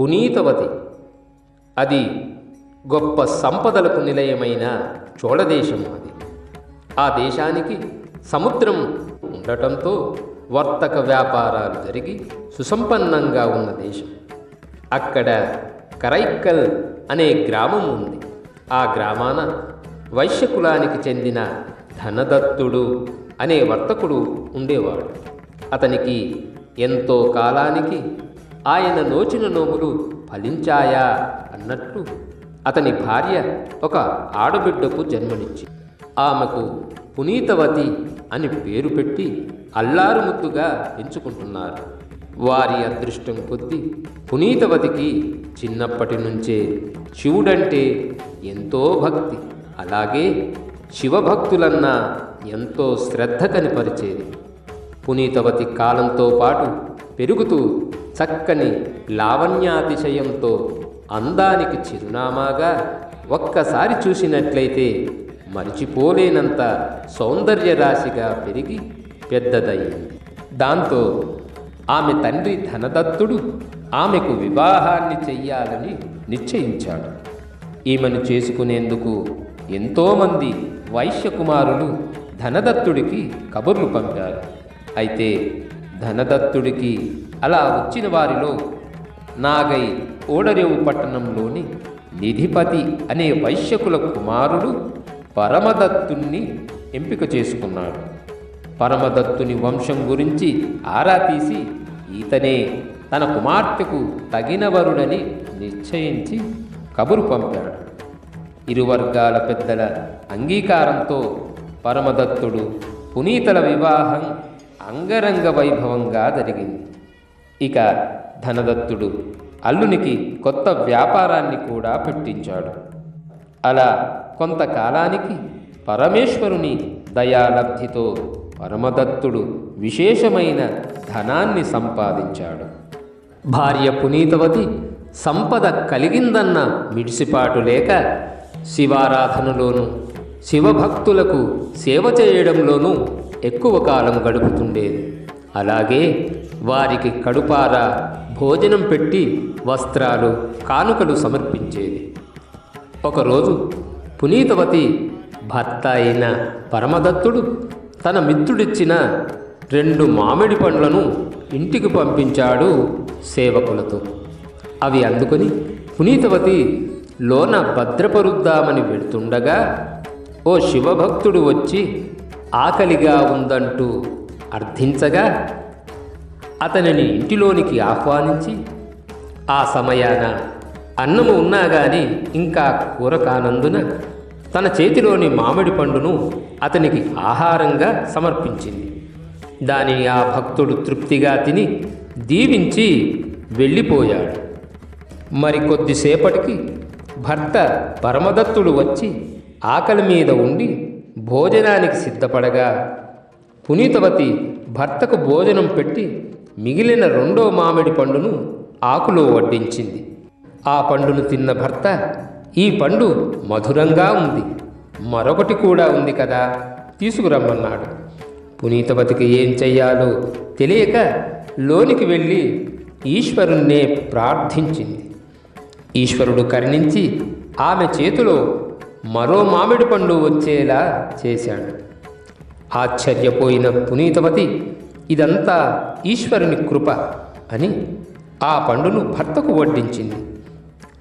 పునీతవతి. అది గొప్ప సంపదలకు నిలయమైన చోళదేశం అది. ఆ దేశానికి సముద్రం ఉండటంతో వర్తక వ్యాపారాలు జరిగి సుసంపన్నంగా ఉన్న దేశం. అక్కడ కరైక్కల్ అనే గ్రామం ఉంది. ఆ గ్రామాన వైశ్యకులానికి చెందిన ధనదత్తుడు అనే వర్తకుడు ఉండేవాడు. అతనికి ఎంతో కాలానికి ఆయన నోచిన నోములు ఫలించాయా అన్నట్టు అతని భార్య ఒక ఆడబిడ్డకు జన్మనిచ్చి ఆమెకు పునీతవతి అని పేరు పెట్టి అల్లారుముద్దుగా పెంచుకుంటున్నారు వారి అదృష్టం కొద్దీ పునీతవతికి చిన్నప్పటి నుంచే శివుడంటే ఎంతో భక్తి. అలాగే శివభక్తులన్నా ఎంతో శ్రద్ధ కనిపరిచేది. పునీతవతి కాలంతో పాటు పెరుగుతూ చక్కని లావణ్యాతిశయంతో అందానికి చిరునామాగా ఒక్కసారి చూసినట్లయితే మరిచిపోలేనంత సౌందర్య రాశిగా పెరిగి పెద్దదయ్యింది. దాంతో ఆమె తండ్రి ధనదత్తుడు ఆమెకు వివాహాన్ని చెయ్యాలని నిశ్చయించాడు. ఈమెను చేసుకునేందుకు ఎంతోమంది వైశ్యకుమారులు ధనదత్తుడికి కబుర్లు పంపారు. అయితే ధనదత్తుడికి అలా వచ్చిన వారిలో నాగై ఓడరేవు పట్టణంలోని నిధిపతి అనే వైశ్యకుల కుమారుడు పరమదత్తుణ్ణి ఎంపిక చేసుకున్నాడు. పరమదత్తుని వంశం గురించి ఆరా తీసి ఈతనే తన కుమార్తెకు తగిన వరుడని నిశ్చయించి కబురు పంపాడు. ఇరు వర్గాల పెద్దల అంగీకారంతో పరమదత్తుడు పునీతల వివాహం అంగరంగ వైభవంగా జరిగింది. ఇక ధనదత్తుడు అల్లునికి కొత్త వ్యాపారాన్ని కూడా పెట్టించాడు. అలా కొంతకాలానికి పరమేశ్వరుని దయాలబ్ధితో పరమదత్తుడు విశేషమైన ధనాన్ని సంపాదించాడు. భార్య పునీతవతి సంపద కలిగిందన్న మిడిసిపాటు లేక శివారాధనలోనూ శివభక్తులకు సేవ చేయడంలోనూ ఎక్కువ కాలం గడుపుతుండేది. అలాగే వారికి కడుపారా భోజనం పెట్టి వస్త్రాలు కానుకలు సమర్పించేది. ఒకరోజు పునీతవతి భర్త అయిన పరమదత్తుడు తన మిత్రుడిచ్చిన రెండు మామిడి పండ్లను ఇంటికి పంపించాడు సేవకులతో. అవి అందుకొని పునీతవతి లోన భద్రపరుద్దామని వెళ్తుండగా ఓ శివభక్తుడు వచ్చి ఆకలిగా ఉందంటూ అర్థించగా అతనిని ఇంటిలోనికి ఆహ్వానించి ఆ సమయాన అన్నము ఉన్నా గాని ఇంకా కూర కానందున తన చేతిలోని మామిడి పండును అతనికి ఆహారంగా సమర్పించింది. దానిని ఆ భక్తుడు తృప్తిగా తిని దీవించి వెళ్ళిపోయాడు. మరి కొద్దిసేపటికి భర్త పరమదత్తుడు వచ్చి ఆకలి మీద ఉండి భోజనానికి సిద్ధపడగా పునీతవతి భర్తకు భోజనం పెట్టి మిగిలిన రెండో మామిడి పండును ఆకులో వడ్డించింది. ఆ పండును తిన్న భర్త ఈ పండు మధురంగా ఉంది. మరొకటి కూడా ఉంది కదా తీసుకురమ్మన్నాడు. పునీతవతికి ఏం చెయ్యాలో తెలియక లోనికి వెళ్ళి ఈశ్వరుణ్ణే ప్రార్థించింది. ఈశ్వరుడు కరుణించి ఆమె చేతిలో మరో మామిడి పండు వచ్చేలా చేశాడు. ఆశ్చర్యపోయిన పునీతవతి ఇదంతా ఈశ్వరుని కృప అని ఆ పండును భర్తకు వడ్డించింది.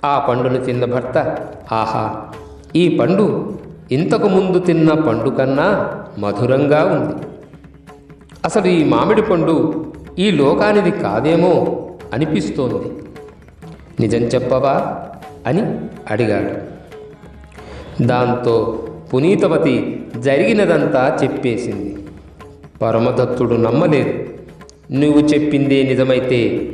ఆ పండును తిన్న భర్త ఆహా ఈ పండు ఇంతకు ముందు తిన్న పండు కన్నా మధురంగా ఉంది. అసలు ఈ మామిడి పండు ఈ లోకానిది కాదేమో అనిపిస్తోంది. నిజం చెప్పవా? అని అడిగాడు. దాంతో పునీతవతి జరిగినదంతా చెప్పేసింది. పరమదత్తుడు నమ్మలేదు. నువ్వు చెప్పిందే నిజమైతే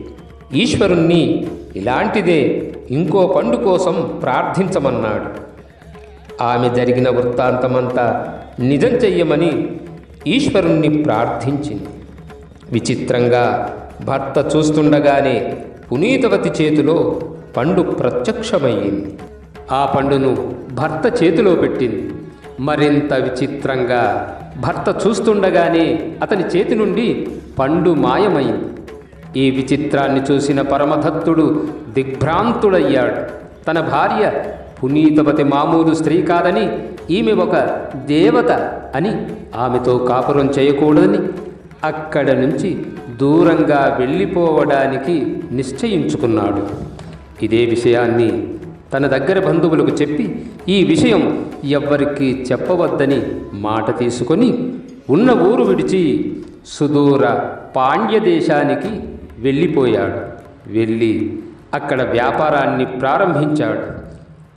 ఈశ్వరుణ్ణి ఇలాంటిదే ఇంకో పండు కోసం ప్రార్థించమన్నాడు. ఆమె జరిగిన వృత్తాంతమంతా నిజం చెయ్యమని ఈశ్వరుణ్ణి ప్రార్థించింది. విచిత్రంగా భర్త చూస్తుండగానే పునీతవతి చేతిలో పండు ప్రత్యక్షమయ్యింది. ఆ పండును భర్త చేతిలో పెట్టింది. మరింత విచిత్రంగా భర్త చూస్తుండగానే అతని చేతి నుండి పండు మాయమైంది. ఈ విచిత్రాన్ని చూసిన పరమధత్తుడు దిగ్భ్రాంతుడయ్యాడు. తన భార్య పునీతపతి మామూలు స్త్రీ కాదని ఈమె ఒక దేవత అని ఆమెతో కాపురం చేయకూడదని అక్కడ నుంచి దూరంగా వెళ్ళిపోవడానికి నిశ్చయించుకున్నాడు. ఇదే విషయాన్ని తన దగ్గర బంధువులకు చెప్పి ఈ విషయం ఎవ్వరికీ చెప్పవద్దని మాట తీసుకొని ఉన్న ఊరు విడిచి సుదూర పాండ్య దేశానికి వెళ్ళిపోయాడు. వెళ్ళి అక్కడ వ్యాపారాన్ని ప్రారంభించాడు.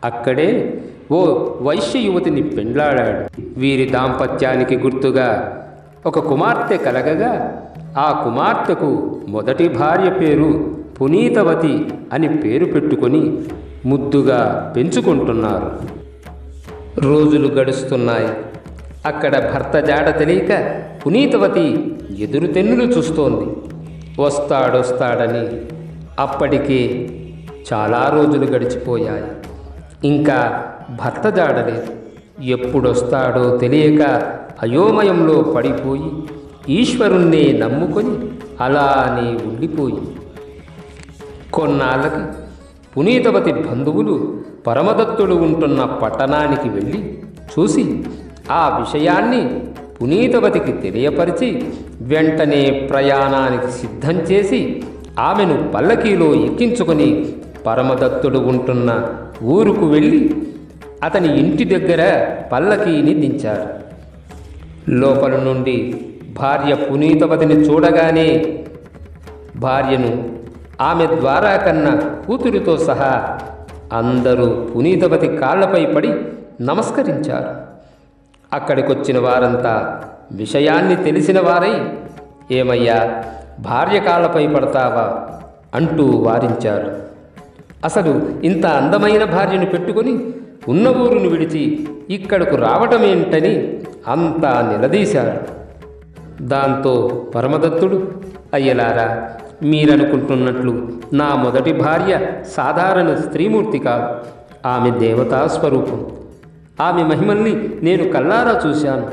అక్కడే ఓ వైశ్య యువతిని పెండ్లాడాడు. వీరి దాంపత్యానికి గుర్తుగా ఒక కుమార్తె కలగగా ఆ కుమార్తెకు మొదటి భార్య పేరు పునీతవతి అని పేరు పెట్టుకొని ముద్దుగా పెంచుకుంటున్నారు. రోజులు గడుస్తున్నాయి. అక్కడ భర్త జాడ తెలియక పునీతవతి ఎదురు తెన్నులు చూస్తోంది. వస్తాడొస్తాడని అప్పటికే చాలా రోజులు గడిచిపోయాయి. ఇంకా భర్త జాడలేదు ఎప్పుడొస్తాడో తెలియక అయోమయంలో పడిపోయి ఈశ్వరుణ్ణే నమ్ముకొని అలానే ఉండిపోయి. కొన్నాళ్ళకి పునీతవతి బంధువులు పరమదత్తుడు ఉంటున్న పట్టణానికి వెళ్ళి చూసి ఆ విషయాన్ని పునీతవతికి తెలియపరిచి వెంటనే ప్రయాణానికి సిద్ధం చేసి ఆమెను పల్లకీలో ఎక్కించుకొని పరమదత్తుడు ఉంటున్న ఊరుకు వెళ్ళి అతని ఇంటి దగ్గర పల్లకీని దించారు. లోపల నుండి భార్య పునీతవతిని చూడగానే భార్యను ఆమె ద్వారా కన్నా కూతురితో సహా అందరూ పునీతవతి కాళ్ళపై పడి నమస్కరించారు. అక్కడికొచ్చిన వారంతా విషయాన్ని తెలిసిన వారై ఏమయ్యా భార్య కాళ్ళపై పడతావా? అంటూ వారించారు. అసలు ఇంత అందమైన భార్యను పెట్టుకొని ఉన్న ఊరును విడిచి ఇక్కడకు రావటమేంటని అంతా నిలదీశారు. దాంతో పరమదత్తుడు అయ్యలారా మీరనుకుంటున్నట్లు నా మొదటి భార్య సాధారణ స్త్రీమూర్తి కాదు. ఆమె దేవతా స్వరూపం. ఆమె మహిమల్ని నేను కల్లారా చూశాను.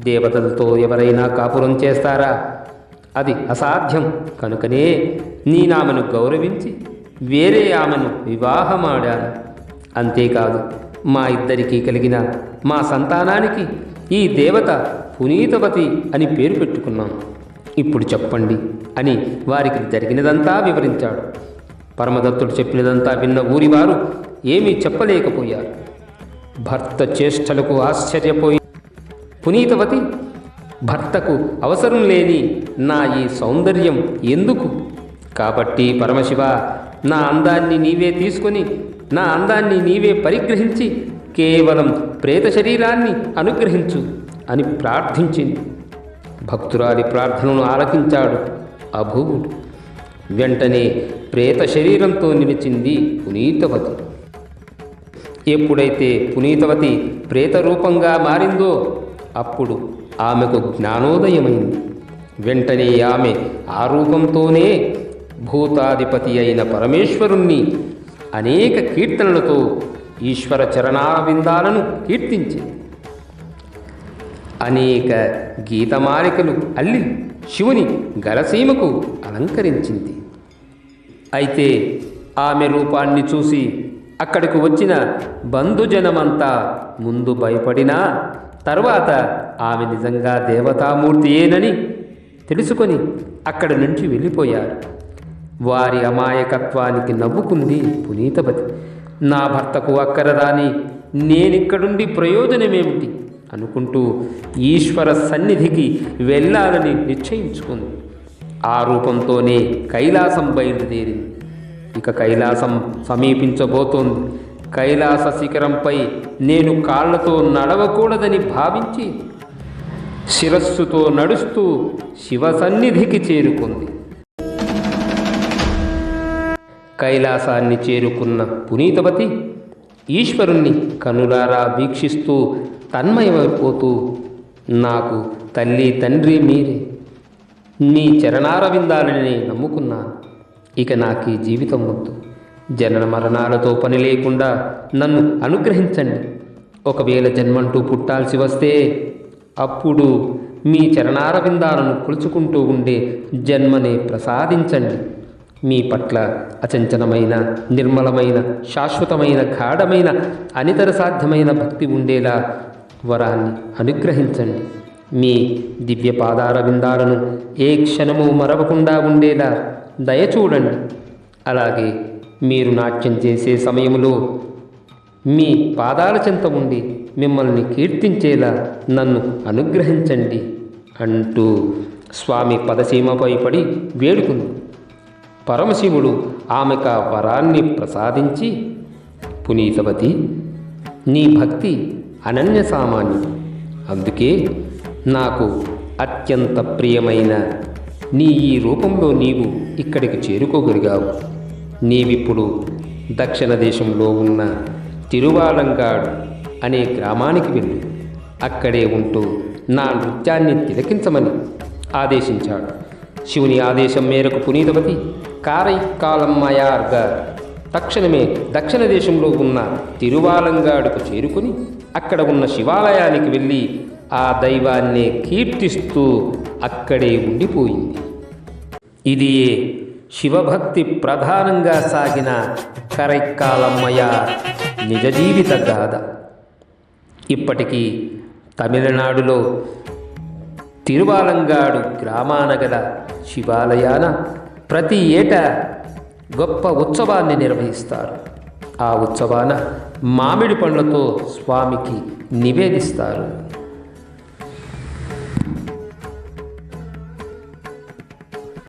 దేవతలతో ఎవరైనా కాపురం చేస్తారా? అది అసాధ్యం. కనుకనే నేనామెను గౌరవించి వేరే ఆమెను వివాహమాడాను. అంతేకాదు మా ఇద్దరికీ కలిగిన మా సంతానానికి ఈ దేవత పునీతవతి అని పేరు పెట్టుకున్నాం ఇప్పుడు చెప్పండి అని వారికి జరిగినదంతా వివరించాడు. పరమదత్తుడు చెప్పినదంతా విన్న ఊరివారు ఏమీ చెప్పలేకపోయారు. భర్త చేష్టలకు ఆశ్చర్యపోయి పునీతవతి భర్తకు అవసరం లేని నా ఈ సౌందర్యం ఎందుకు? కాబట్టి పరమశివ నా అందాన్ని నీవే తీసుకొని నా అందాన్ని నీవే పరిగ్రహించి కేవలం ప్రేత శరీరాన్ని అనుగ్రహించు అని ప్రార్థించింది. భక్తురాలి ప్రార్థనను ఆలకించాడు. అభూవుడు. వెంటనే ప్రేత శరీరంతో నిలిచింది పునీతవతి. ఎప్పుడైతే పునీతవతి ప్రేత రూపంగా మారిందో అప్పుడు ఆమెకు జ్ఞానోదయమైంది. వెంటనే ఆమె ఆ రూపంతోనే భూతాధిపతి అయిన పరమేశ్వరుణ్ణి అనేక కీర్తనలతో ఈశ్వర చరణారవిందాలను కీర్తించింది. అనేక గీతమాలికలు అల్లి శివుని గలసీమకు అలంకరించింది. అయితే ఆమె రూపాన్ని చూసి అక్కడికి వచ్చిన బంధుజనమంతా ముందు భయపడినా తర్వాత ఆమె నిజంగా దేవతామూర్తియేనని తెలుసుకొని అక్కడి నుంచి వెళ్ళిపోయారు. వారి అమాయకత్వానికి నవ్వుకుంది పునీతపతి. నా భర్తకు అక్కరదాని నేనిక్కడుండి ప్రయోజనమేమిటి? అనుకుంటూ ఈశ్వర సన్నిధికి వెళ్ళాలని నిశ్చయించుకుంది. ఆ రూపంతోనే కైలాసం బయలుదేరింది. ఇక కైలాసం సమీపించబోతోంది. కైలాస శిఖరంపై నేను కాళ్ళతో నడవకూడదని భావించి శిరస్సుతో నడుస్తూ శివ సన్నిధికి చేరుకుంది. కైలాసాన్ని చేరుకున్న పునీతవతి ఈశ్వరుణ్ణి కనులారా వీక్షిస్తూ తన్మయమైపోతూ నాకు తల్లి తండ్రి మీరే. నీ చరణారవిందాలని నమ్ముకున్నాను. ఇక నాకు ఈ జీవితం వద్దు. జనన మరణాలతో పని లేకుండా నన్ను అనుగ్రహించండి. ఒకవేళ జన్మంటూ పుట్టాల్సి వస్తే అప్పుడు మీ చరణారవిందాలను కొలుచుకుంటూ ఉండే జన్మని ప్రసాదించండి. మీ పట్ల అచంచలమైన నిర్మలమైన శాశ్వతమైన గాఢమైన అనితర సాధ్యమైన భక్తి ఉండేలా వరాన్ని అనుగ్రహించండి. మీ దివ్య పాదార విందాలను ఏ క్షణము మరవకుండా ఉండేలా దయ చూడండి. అలాగే మీరు నాట్యం చేసే సమయంలో మీ పాదాల చెంత ఉండి మిమ్మల్ని కీర్తించేలా నన్ను అనుగ్రహించండి అంటూ స్వామి పదసీమపై పడి వేడుకుంది. పరమశివుడు ఆమెకు ఆ వరాన్ని ప్రసాదించి పునీతవతి నీ భక్తి అనన్య సామాన్యం అందుకే నాకు అత్యంత ప్రియమైన నీ ఈ రూపంలో నీవు ఇక్కడికి చేరుకోగలిగావు. నీవిప్పుడు దక్షిణ దేశంలో ఉన్న తిరువాలంగాడు అనే గ్రామానికి వెళ్ళి. అక్కడే ఉంటూ నా నృత్యాన్ని తిలకించమని ఆదేశించాడు. శివుని ఆదేశం మేరకు పునీతవతి కారైకాలమ్మయార్గా తక్షణమే దక్షిణ దేశంలో ఉన్న తిరువాలంగాడుకు చేరుకుని అక్కడ ఉన్న శివాలయానికి వెళ్ళి ఆ దైవాన్నే కీర్తిస్తూ అక్కడే ఉండిపోయింది. ఇది శివభక్తి ప్రధానంగా సాగిన కరైక్కాలమ్మయ నిజ జీవిత గాథ. ఇప్పటికీ తమిళనాడులో తిరువాలంగాడు గ్రామాన గల శివాలయాన ప్రతి ఏటా గొప్ప ఉత్సవాన్ని నిర్వహిస్తారు. ఆ ఉత్సవాన మామిడి పండ్లతో స్వామికి నివేదిస్తారు.